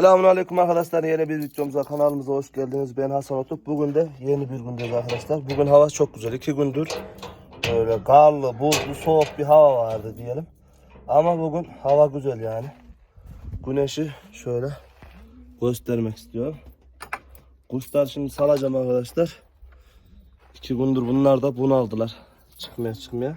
Selamünaleyküm arkadaşlar. Yeni bir videomuza kanalımıza hoş geldiniz. Ben Hasan Otuk. Bugün de yeni bir gündeyiz arkadaşlar. Bugün hava çok güzel. İki gündür böyle karlı, buzlu, soğuk bir hava vardı diyelim. Ama bugün hava güzel yani. Güneşi şöyle göstermek istiyorum. Kuşlar şimdi salacağım arkadaşlar. İki gündür bunlar da bunaldılar. Çıkmaya çıkmaya.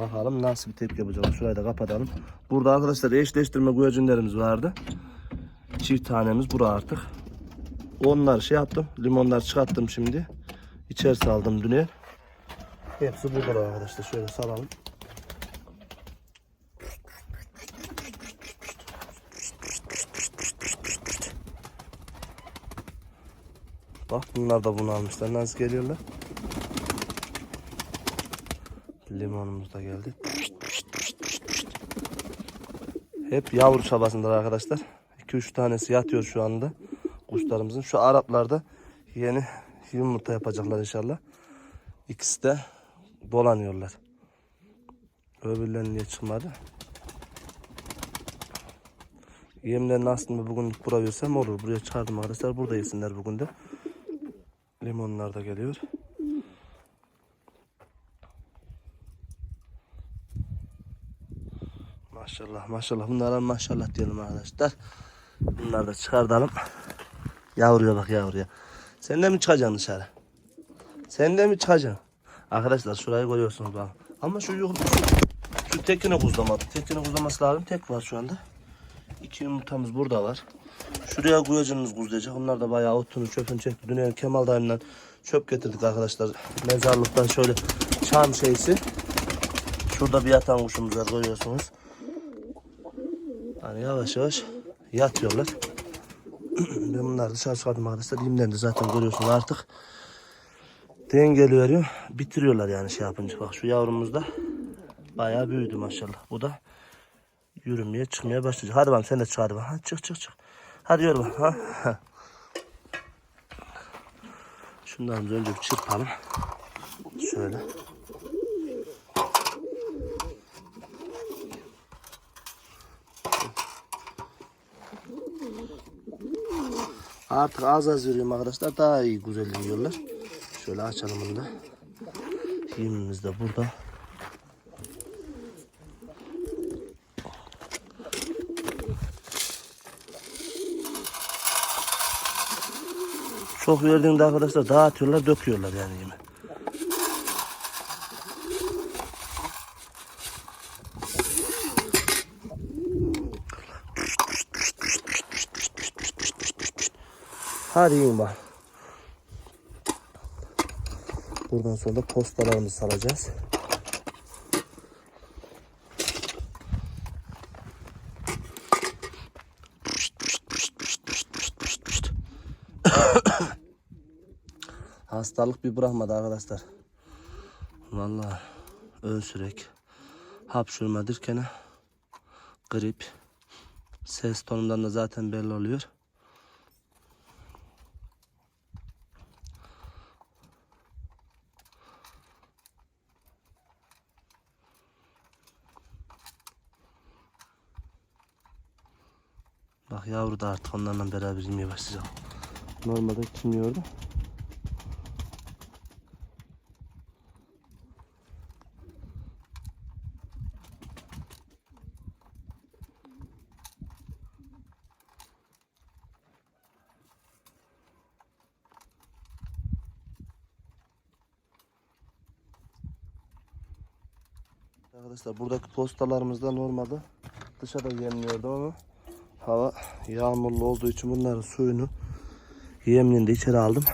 Bakalım nasıl bir tepki yapacağım. Şurayı da kapatalım. Burada arkadaşlar eşleştirme güvercinlerimiz vardı. Çift tanemiz bura artık. Onlar şey yaptım. Limonlar çıkarttım şimdi. İçeri saldım düne. Hepsi burada arkadaşlar. Şöyle salalım. Bak bunlar da bunu almışlar. Nasıl geliyorlar? Limonumuz da geldi. Hep yavru çabasındalar arkadaşlar. 2-3 tanesi yatıyor şu anda kuşlarımızın. Şu Araplarda yeni yumurta yapacaklar inşallah. İkisi de dolanıyorlar. Öbürlerinin niye çıkmadı? Yemlerini aslında bugün bura versem olur. Buraya çıkardım arkadaşlar. Burada yesinler bugün de. Limonlar da geliyor. Maşallah maşallah. Bunlara maşallah diyelim arkadaşlar. Bunları da çıkartalım. Yavruya bak yavruya. Sen de mi çıkacaksın dışarı? Sen de mi çıkacaksın? Arkadaşlar şurayı görüyorsunuz bak. Ama şu yok. Şu, tekine kuzlamadı. Tekine kuzlaması lazım. Tek var şu anda. İki yumurtamız burada var. Şuraya kuyacımız kuzlayacak. Onlar da bayağı otunu çöpünü çekti. Dün Kemal dayımdan çöp getirdik arkadaşlar. Mezarlıktan şöyle çam şeysi. Şurada bir yatan kuşumuz var görüyorsunuz. Hani yavaş yavaş yatıyorlar. ben bunları dışarı çıkardım arkadaşlar. Yemlerini zaten görüyorsunuz artık. Dengeli veriyor. Bitiriyorlar yani şey yapınca. Bak şu yavrumuz da bayağı büyüdü maşallah. Bu da yürümeye çıkmaya başlayacak. Hadi bakalım sen de çık hadi bakalım. Çık çık çık. Hadi yürü bakalım. Ha. Şundan önce bir çırpalım. Şöyle. Artık az az veriyorum arkadaşlar. Daha iyi güzel yiyorlar. Şöyle açalım bunu da. Yemimiz de burada. Çok verdiğinde arkadaşlar dağıtıyorlar, döküyorlar yani yemi. Hadi yiyin. Buradan sonra da postalarımızı salacağız. Hastalık bir bırakmadı arkadaşlar. Vallahi öksürek, hapşurma derken grip, ses tonundan da zaten belli oluyor. Bak yavru da artık onlarla beraber yemeye başlayacak. Normalde kimliyordu. Arkadaşlar buradaki postalarımızda normalde dışarıda yemliyordum ama hava yağmurlu olduğu için bunların suyunu yemliğini de içeri aldım.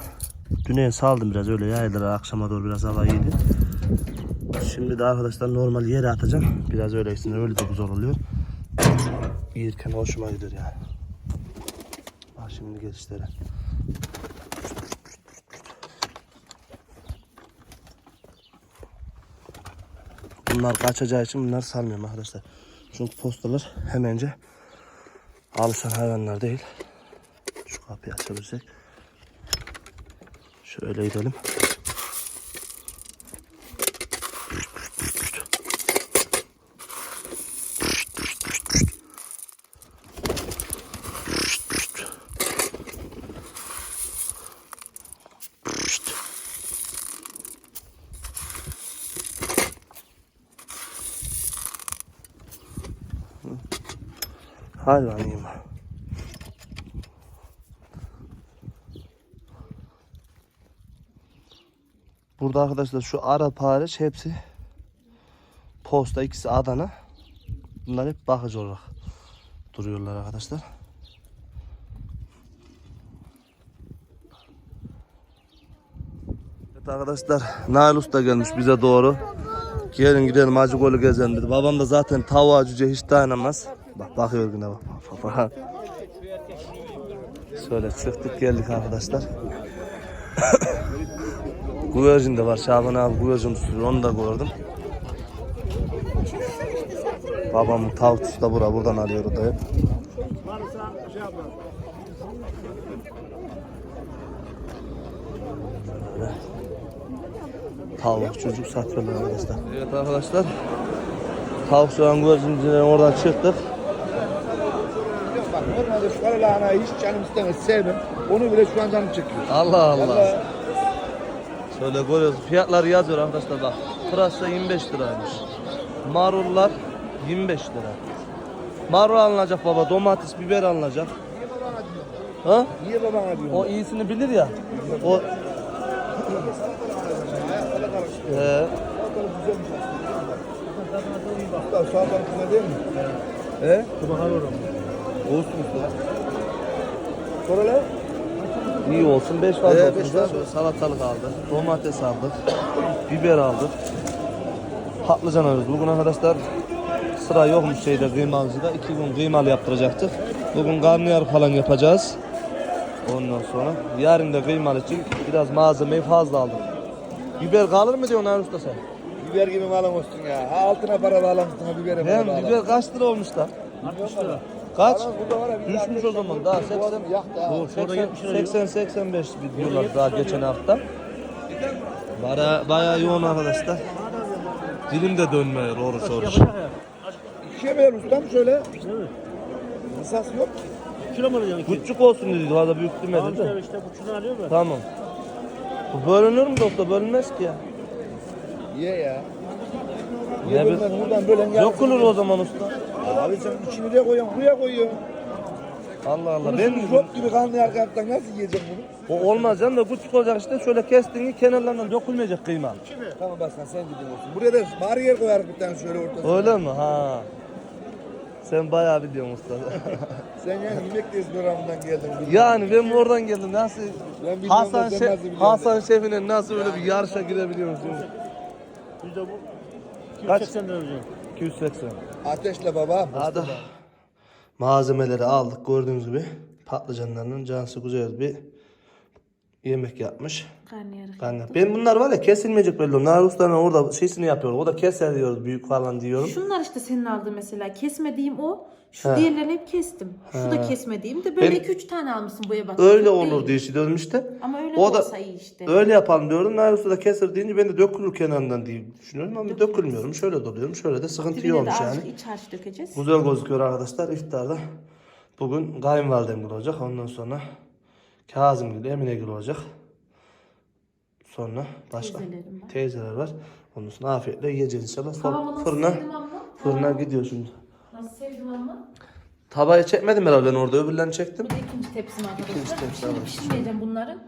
Düne saldım biraz öyle yaydılar akşama doğru biraz hava iyiydi. Şimdi de arkadaşlar normal yere atacağım. Biraz öyle içinde öyle de güzel oluyor. Yerken hoşuma gidiyor yani. Bak şimdi gelişlere. Bunlar kaçacağı için bunları salmıyorum arkadaşlar. Çünkü postalar hemence alışan hayvanlar değil. Şu kapıyı açabilirsek. Şöyle gidelim. Ben yiyeyim. Burada arkadaşlar şu Arap hariç hepsi posta ikisi Adana. Bunlar hep bakıcı olarak duruyorlar arkadaşlar. Evet arkadaşlar Nail Usta gelmiş bize doğru. Gelin gidelim Hacı Gölü gezelim dedi. Babam da zaten tavuğa cüce hiç dayanamaz. Bak bakıyor yine bak. bak, bak, bak. Şöyle çıktık geldik arkadaşlar. Güvercin de var Şaban abi güvercin tutuyor onu da gördüm. Babamın tavuk da bura buradan alıyor o da hep. Böyle. Tavuk çocuk satıyorlar arkadaşlar. Evet arkadaşlar. Tavuk şu an güvercincilerin oradan çıktık. Normalde şu kara lahanayı hiç canım istemez, sevmem. Onu bile şu an canım çekiyor. Allah Allah. Vallahi Şöyle görüyoruz. Fiyatları yazıyor arkadaşlar bak. Pırasa 25 liraymış. Marullar 25 lira. Marul alınacak baba. Domates, biber alınacak. Ha? niye babana diyorsun? O iyisini bilir ya. O Ee, Hatta sağ tarafında değil mi? He? Tabaklar orada. Usta. Sonra lan? İyi olsun. 5 fazla Ee, olsun. beş fazla Salatalık aldık. Domates aldık. Biber aldık. Patlıcan alıyoruz. Bugün arkadaşlar sıra yokmuş şeyde kıymalıcıda. iki gün kıymalı yaptıracaktık. Bugün karnıyarık falan yapacağız. Ondan sonra yarın da kıymalı için biraz malzemeyi fazla aldık. Biber kalır mı diyorsun Usta sen? Biber gibi malın olsun ya. Ha altına para bağlamışsın ha bibere para Hem bağlamışsın. biber kaç lira olmuş da? Kaç? Alan bir Düşmüş o zaman daha Bu 80 adam yaktı ha. Bu 80 85 diyorlar daha geçen hafta. Baya bayağı yoğun arkadaşlar. Dilim de dönmüyor oruç oruç. İkiye böl ustam şöyle. Evet. Kısas yok. Kilo mu iki? Küçük olsun dedi fazla büyük demedi de. işte bu kilo alıyor mu? Tamam. Bu bölünür mü doktor? Bölünmez ki ya. Ye ya. Ne buradan gel. Dokunur o zaman usta. Abi sen içini de koyuyorsun, buraya koyuyorsun. Allah Allah. Bunu Ben çok gibi kanlı arkadan nasıl yiyeceksin bunu? o olmaz canım da küçük olacak işte şöyle kestiğini kenarlarından dökülmeyecek kıyma. Tamam Baskan sen gidiyorsun. Buraya da bariyer koyarız bir tane şöyle ortasına. Öyle mi? Ha. Sen bayağı biliyorsun usta. Sen yani yemek tez programından geldin. yani ben oradan geldim. Nasıl Ben bilmem Hasan, sen Şef- nasıl biliyorsun Hasan Şef'ine nasıl öyle bir yarışa girebiliyor musun? Bir de bu. Kaç? 280 lira. 280. Ateşle baba. Hadi. Malzemeleri aldık gördüğünüz gibi. Patlıcanlarının cansı güzel bir yemek yapmış. Karnıyarık. Yani ben bunlar var ya kesilmeyecek belli. Nar ustanın orada şeysini yapıyor. O da keser diyoruz büyük falan diyorum. Şunlar işte senin aldığın mesela. Kesmediğim o. Şu He. diğerlerini hep kestim. Şu da kesmediğim de böyle Ben- 2-3 tane almışsın boya bak. Öyle olur diye düşünüyorum işte. Ama öyle O da olsa iyi işte. öyle yapalım diyorum. Nar usta da keser deyince ben de dökülür kenarından diye düşünüyorum ama dökülmüyorum. Şöyle doluyorum. Şöyle de sıkıntı azıcık yani. iç harç dökeceğiz. Güzel gözüküyor arkadaşlar iftarda. Bugün kayınvalidem olacak. Ondan sonra Kazım gül, Emine gül olacak. Sonra başka Teyzelerim var. teyzeler var. Ondan sonra afiyetle yiyeceğiz inşallah. Tavamı nasıl Fırına, sevdim ama? fırına Tavamı gidiyor şimdi. Nasıl sevdim ama? Tabağı çekmedim herhalde ben orada öbürlerini çektim. Bu da ikinci tepsim arkadaşlar. İkinci tepsi, Şimdi evet. pişirmeyeceğim bunları.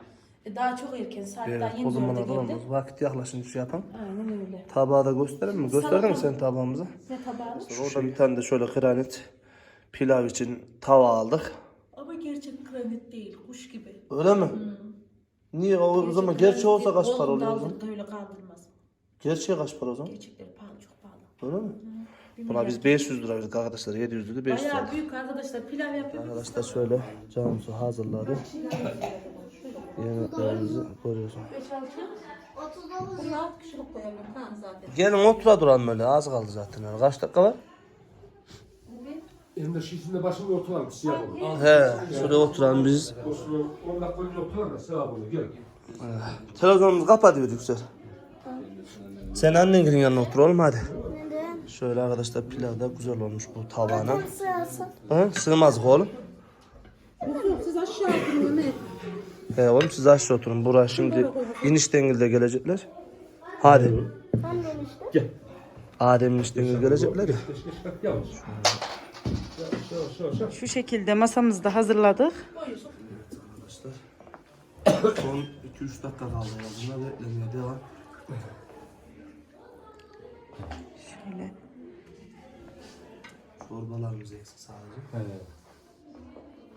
E, Daha çok erken. Saat Evet, daha yeni o zaman dörde geldi. alalım. Vakit yaklaşınca şey yapalım. Aynen öyle. Tabağı da gösterelim mi? Gösterdin mi Salata. sen tabağımızı? Ne tabağını? Orada bir tane de şöyle granit pilav için tava aldık. Granit değil. Kuş gibi. Öyle mi? Niye o, o zaman gerçek olsa kaç para oluyor o zaman? Öyle kaldırmaz. Gerçeği kaç para o zaman? Gerçekleri pahalı çok pahalı. Öyle mi? Buna biz 500 lira verdik arkadaşlar. 700 lira 500 lira. Bayağı büyük arkadaşlar pilav yapıyoruz. Arkadaşlar şöyle Cansu hazırladı. Yemeklerimizi görüyorsun. 5-6. Buraya 6 kişilik koyalım kan zaten. Gelin otura duralım öyle az kaldı zaten. Kaç dakika var? Elimde şişinde başımda oturalım siyah olur. He, şuraya oturalım biz. Boşuna 10 dakika önce oturalım da sevap olur. Gel. Televizyonumuzu kapatıverdik Yüksel. Sen annenlerin yanına otur oğlum hadi. Şöyle arkadaşlar pilav da güzel olmuş bu tavana. Hı? Sığmaz oğlum. Siz aşağı oturun Mehmet. He oğlum siz aşağı oturun. Buraya şimdi iniş dengilde gelecekler. Hadi. Gel. Adem iniş dengil gelecekler ya. Yavaş. Şu şekilde masamızı da hazırladık. Arkadaşlar. Son 2-3 dakika kaldı ya. Bunlar bekleniyor. Devam. Şöyle. Çorbalarımız eksik sadece. He.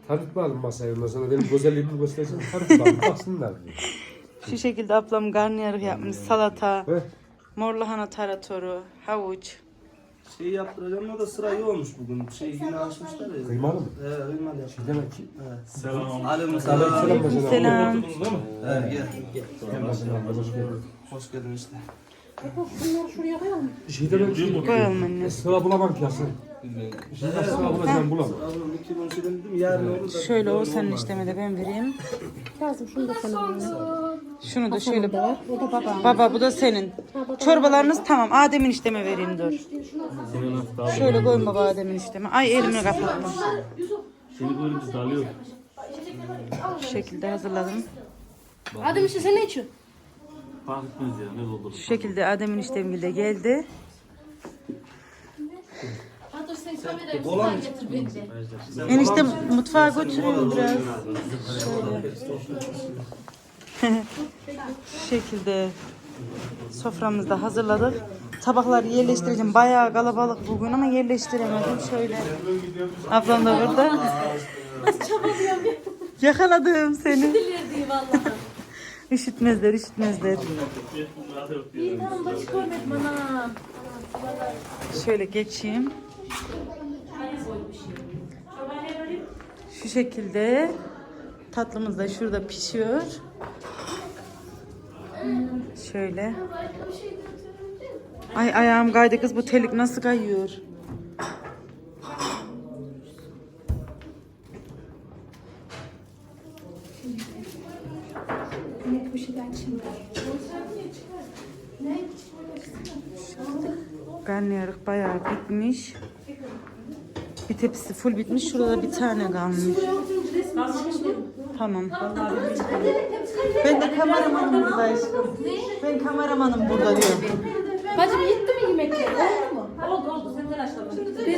Tanıtmayalım masayı ondan sonra benim güzelliğimi göstereceğim. Tanıtmayalım baksınlar. Şu şekilde ablam karnıyarık yapmış. Salata, He. mor lahana taratoru, havuç. Şey yaptıracağım o da sıra iyi olmuş bugün. Şey yine açmışlar ya. Kıymalı mı? He kıymalı yapmış. Şey demek ki. Selam. Aleyküm Selam selam. selam bacana. Selam. He gel. Gel. Hoş geldin. Hoş geldin işte. Şey demek ki. Koyalım anne. Sıra bulamam ki aslında. Şimdi ben sıra bulamam. Şey dedim yarın olur da. Şöyle o senin işleme de ben vereyim. Lazım şunu da sen al. Şunu da şöyle. O da baba. Baba bu da senin. Çorbalarınız tamam. Adem'in işleme vereyim dur. Şöyle koyun baba Adem'in işleme. Ay elimi kapatma. Seni görünce dalıyor. Şu şekilde hazırladım. Adem işte sen ne içiyorsun? Fark etmez ya ne olur. Şu şekilde Adem'in işlemi de geldi. Enişte mutfağa götürüyorum biraz. Şöyle. Şu şekilde soframızı da hazırladık. Tabakları yerleştireceğim. Bayağı kalabalık bugün ama yerleştiremedim. Şöyle. Ablam da burada. Yakaladım seni. Üşütmezler, üşütmezler. İyi tamam başı görmedim anam. Şöyle geçeyim. Şu şekilde tatlımız da şurada pişiyor. Şöyle. Ay ayağım kaydı kız bu telik nasıl kayıyor? Karnıyarık bayağı bitmiş. Bir tepsi full bitmiş. Şurada bir tane kalmış. Tamam. Ben de kameramanım burada aşkım. Ben kameramanım burada diyorum. Bacım gitti mi yemekler? Oldu mu? Oldu oldu. Sen telaşlanma.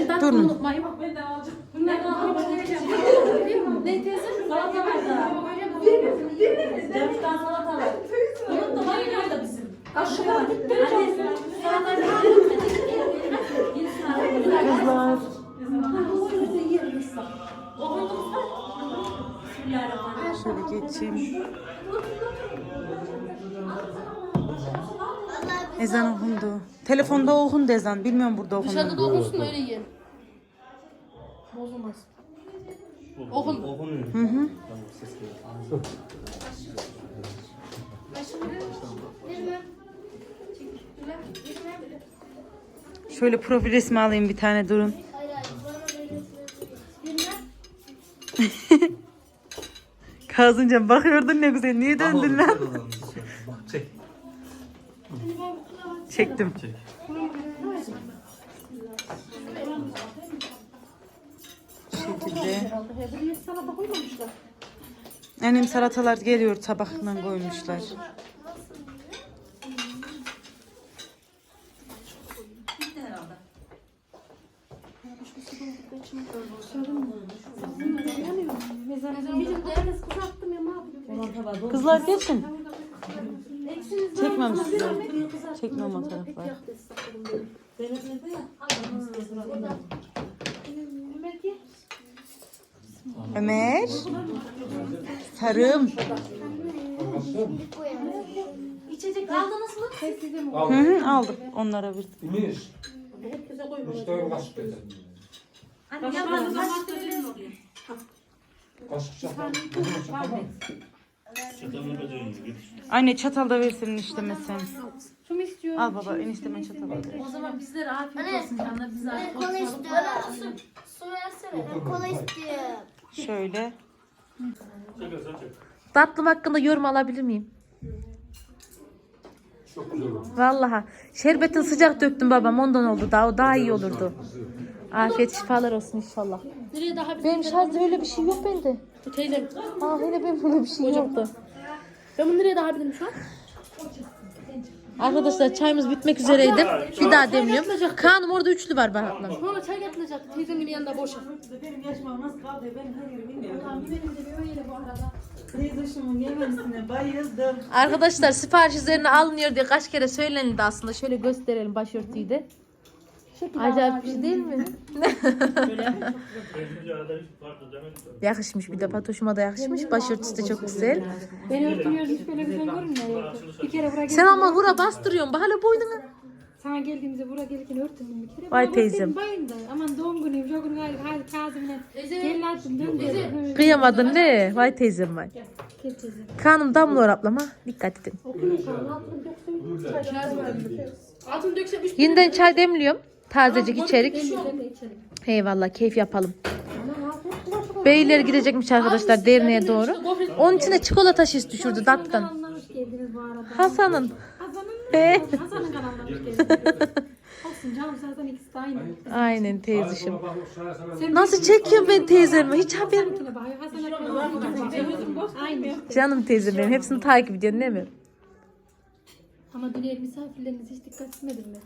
Ben Durun. unutmayayım. Ben de alacağım. Bunlar ne yapayım? Ne teyze? Salata var da. Bir mi? Bir mi? Dört tane salata var. Var ya da bizim. Aşılar gitti. Geçeyim. Ezan okundu. Telefonda okundu ezan. Bilmiyorum burada okundu. Dışarıda da okunsun öyle yiyelim. Bozulmaz. Okun. Okunuyor. Hı hı. Şöyle profil resmi alayım bir tane durun. Kazınca bakıyordun ne güzel. Niye döndün lan? Çek. Çektim. Bu şekilde. Annem salatalar geliyor tabakla koymuşlar. Bizim de Kızlar gelsin. Eksiniz Çekmem sizi. Çekmem o taraflar. Ömer. Sarım. İçecek aldınız mı? Hı hı, aldım onlara bir. İmiş. Herkese koy. Müşteri kaşık dedi. Anne yapmadım. Kaç lira? Kaşık çatal. Çatalını bacağını git. Anne çatal da versin enişteme sen. Şu mu istiyor? Al baba enişteme çatal ver. O zaman bizlere afiyet olsun canlar. Bize afiyet Kola istiyorum. Su versene. Ben kola istiyorum. Şöyle. Tatlım hakkında yorum alabilir miyim? Çok güzel oldu. Vallahi şerbeti sıcak döktüm babam ondan oldu daha o daha iyi olurdu. Afiyet şifalar olsun inşallah. Nereye daha bir Benim şarjda öyle bir şey yok bende. Bu teyzem. Aa hele benim böyle bir şey yoktu. Ben bunu nereye daha bilirim şu an? Arkadaşlar çayımız bitmek üzereydi. Bir daha demliyorum. Kaan'ım orada üçlü var bak ablam. Sonra çay getirilecek. Teyzemin yanında boşa. Benim yaşıma nasıl kaldı ben her yeri bilmiyorum. Benim de bu arada. Arkadaşlar sipariş üzerine alınıyor diye kaç kere söylenildi aslında. Şöyle gösterelim başörtüyü de. Acayip bir şey değil mi? Yakışmış bir de patoşuma da yakışmış. Başörtüsü de çok güzel. Beni örtmüyoruz hiç böyle güzel görünmüyor. Bir kere buraya Sen ama hura bastırıyorsun. Bak hala boynunu. Sana geldiğimizde buraya gelirken örttüm bir kere. Vay Bana teyzem. Bayındı. Aman doğum günüymüş. O gün galiba hadi Kazım'la. Gel attım dön dedi. Kıyamadın ne? Vay teyzem vay. Gel teyze. Kanım damlıyor ablama. Dikkat edin. Altın dökse üç Yeniden çay demliyorum. Tazecik içerik. de. Eyvallah keyif yapalım. Beyler gidecekmiş arkadaşlar derneğe doğru. Onun içine çikolata şiş düşürdü arada. Hasan'ın. Hasan'ın He. Hasan'ın kanalına hoş geldiniz. Olsun canım zaten ikisi de aynı. Aynen teyzeciğim. Nasıl çekiyorum ben teyzemi? Hiç haberim. Canım teyzem benim. Hepsini takip ediyorsun değil mi? Ama dün ev misafirleriniz hiç dikkat etmedin mi?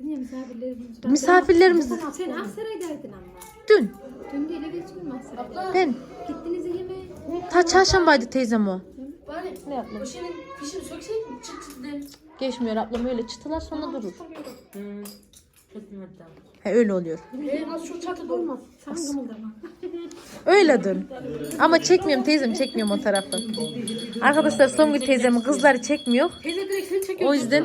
Dedin ya misafirlerimiz. Misafirlerimiz Sen Aksaray'daydın ama. dün. Dün değil eve hiç mi Aksaray'da? Ben. Gittiniz yemeğe. Ta çarşambaydı teyzem o. Ne yapmadın? O şeyin fişini söksek mi? Çıt çıt de. Geçmiyor ablam öyle çıtılar sonra durur. He öyle oluyor. Benim az şu çatı olmaz. Sen gımıldama. Öyle dön. Ama çekmiyorum teyzem çekmiyorum o tarafı. Arkadaşlar Songül teyzemin kızları çekmiyor. Teyze direkt seni çekiyor. O yüzden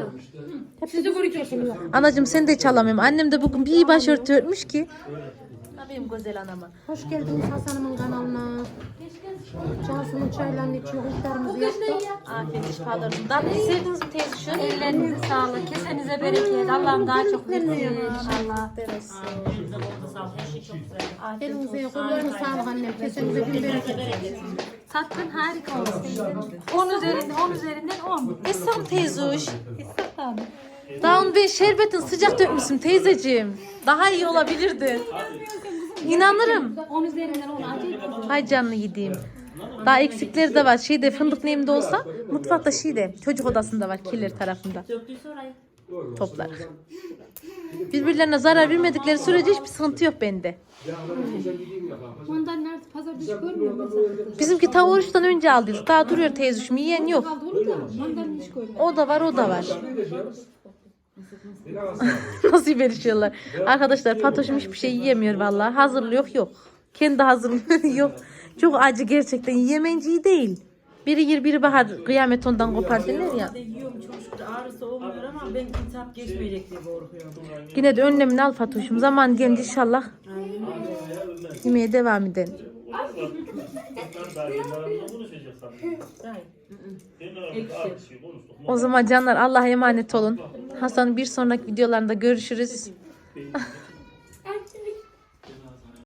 Siz de görüyorsunuz. anacığım sen de çalamıyorum. Annem de bugün bir iyi başörtü örtmüş ki. Benim güzel anama. Hoş geldiniz Hasan'ımın kanalına. Cansu'nun çaylarını içiyor. Iftarımızı yaptık. Afiyet şifalarını. Tatlı sevdiniz mi teyze şu? Ellerinize sağlık. Kesenize bereket. Allah'ım daha çok versin inşallah. Elinize kollarınız sağlık annem. Kesenize bin bereket. Tatlın harika olmuş. 10 üzerinden 10 üzerinden 10. Esam teyze hoş. Daha onu ben şerbetin sıcak dökmüşsün teyzeciğim. Daha iyi olabilirdi. İnanırım. 10 üzerinden 10. Acayip güzel. Hay canlı yediğim. Daha eksikleri de var. Şeyde fındık nemde olsa mutfakta şeyde çocuk odasında var kiler tarafında. Toplar. Birbirlerine zarar vermedikleri sürece hiçbir sıkıntı yok bende. Ondan nerede pazarda hiç görmüyor musun? Bizimki ta oruçtan önce aldıydık. Daha duruyor teyzeciğim yiyen yok. Kaldı onu da. Ondan hiç görmedim. O da var o da var. Nasıl verişiyorlar. Arkadaşlar Fatoş'um hiçbir şey yiyemiyor vallahi. Hazırlıyor yok. Kendi hazırlıyor yok. Çok acı gerçekten. Yiyemeyince iyi değil. Biri yer biri bahar kıyamet ondan kopar derler ya. Yiyorum çok şükür ağrısı olmuyor ama ben intihap geçmeyecek diye korkuyorum. Yine de önlemini al Fatoş'um. Zaman gelince inşallah yemeye devam edelim. O zaman canlar Allah'a emanet olun. Hasan'ın bir sonraki videolarında görüşürüz.